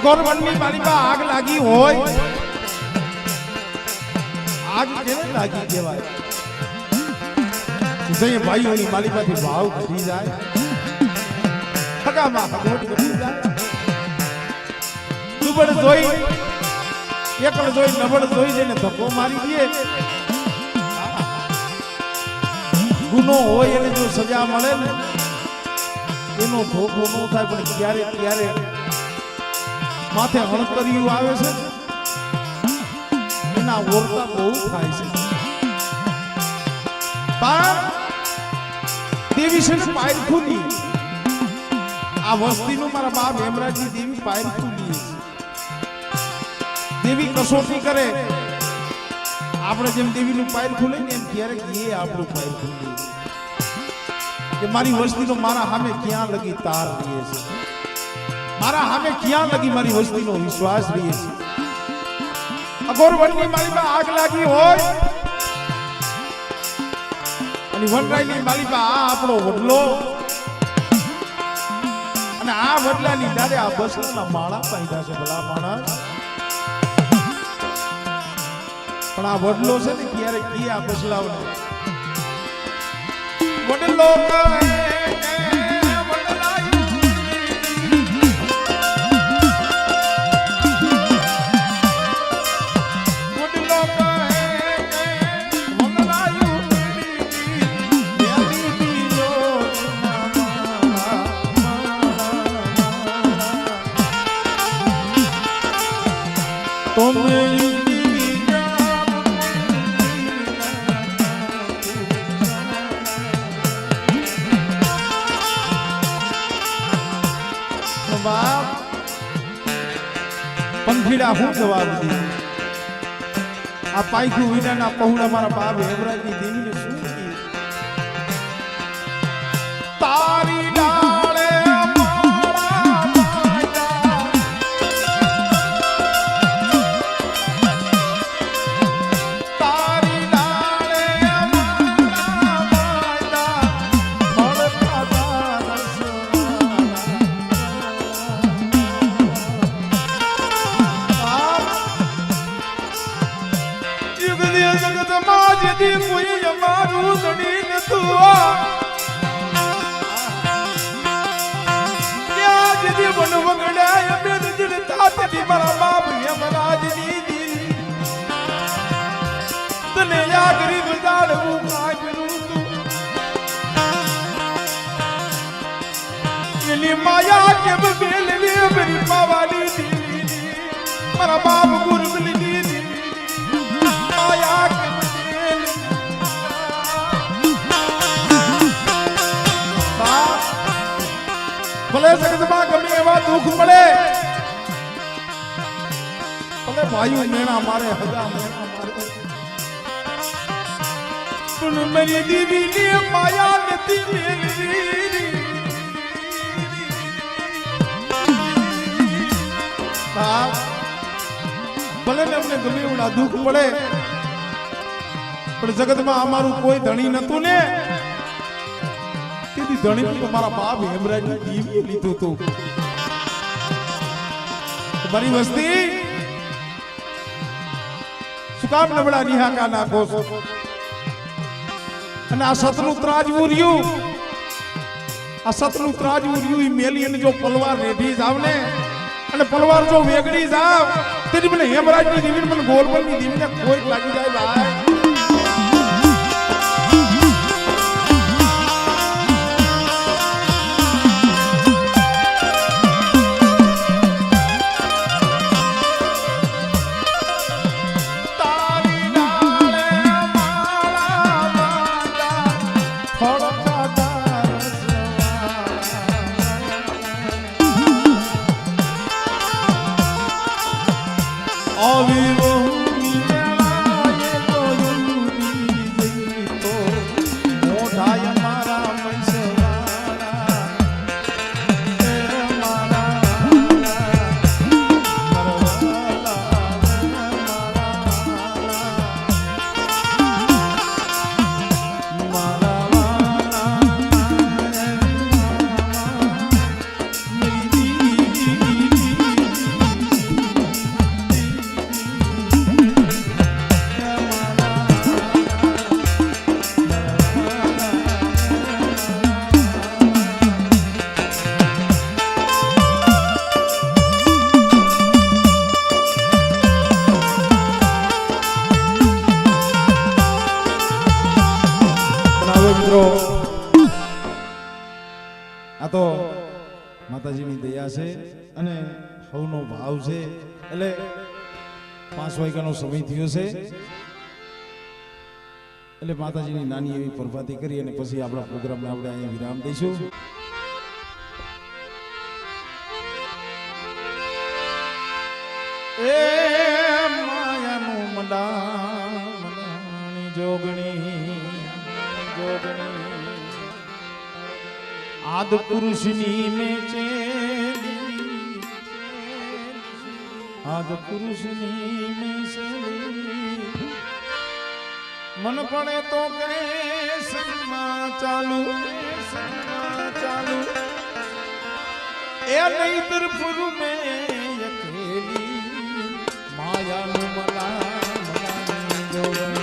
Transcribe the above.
અગોરવનની માલિકા આગ લાગી હોય. આગ કેવી લાગી કહેવાય? જય ભાઈઓની માલિકાથી ભાવ ઘટી જાય. હગામાં હગવટ ઘટી જાય. દુબળ જોઈ, એકળ જોઈ, નબળ જોઈ જઈને ધક્કો મારી દે. ગુનો હોય એને જો સજા મળે ને, એનો ધોકો ન થાય, પણ ક્યારે ક્યારે માથે હણકરિયું આવે છે. એના ઓરતા બહુ થાય છે. પણ દેવી છે ને પાયર આ વસ્તીનું મારા બાપ હેમરાજની દેવી પાયરખુની દેવી કસોટી કરે. આપણે જેમ દેવીનું પાયર ખુલે ને એમ ક્યારેક એ આપણું પાયર ખુલે કે મારી વસ્તીનો મારા સામે ક્યાં લગી તાર રહીએ છે. મારા સામે ક્યાં લગી મારી વસ્તીનો વિશ્વાસ રહીએ છે અગોર વનની માલિકા આગ લાગી હોય અને વનરાયની માલિકા આ આપણો વડલો. અને આ વડલાની દાડે આ બસના માળા પાડ્યા છે ભલા માણસ. પણ આ વડલો છે ને ક્યારે કી આ બસલાવને વડલો કહે પંખીડા હું જવાબ આ પાયખું વિનાના પहुડા મારા બાપ હેમરાજની દેવીને શું તારી ભલે જગતમાં ગમે એવા દુઃખ પડે ભલે ભાઈઓ મેણા મારે હગા મેણા મારે પણ મારી દીદી ની માયા નથી મેલવી બાપ, ભલે ને અમને ગમે એવડા દુઃખ પડે, પણ જગતમાં અમારું કોઈ ધણી નતું ને. તેથી ધણી તો મારા બાપ હેમરાજ દીવી લીધું હતું. મારી વસ્તી, શું કામ નબળા નિહાકા નાખો અને આ સતનું ત્રાજવું રહ્યું. આ સતનું ત્રાજવું રહ્યું એ મેલી અને જો પલવાર રેઢી જ ને અને પલવાર જો વેગડી જાવ તેથી મને હેમરાજની દેવી મને ગોલબલની દેવીને કોઈ લાગી જાય, ભાઈ. આ તો માતાજીની દયા છે અને હવનો ભાવ છે. એટલે પાંચ વાગ્યાનો સમય થયો છે. એટલે માતાજીની નાની એવી પ્રભાતી કરી અને પછી આપણા પ્રોગ્રામને આપણે અહીંયા વિરામ દઈશું. માયાનું મંડા જોગણી. આદ પુરુષની મેચે આદ પુરુષની મેચે મન પડે તો કે સંગમાં ચાલુ સંગમાં ચાલુ. એ નહીતર ફરું મેં અકેલી. માયાનું મલા મલાની જોગણી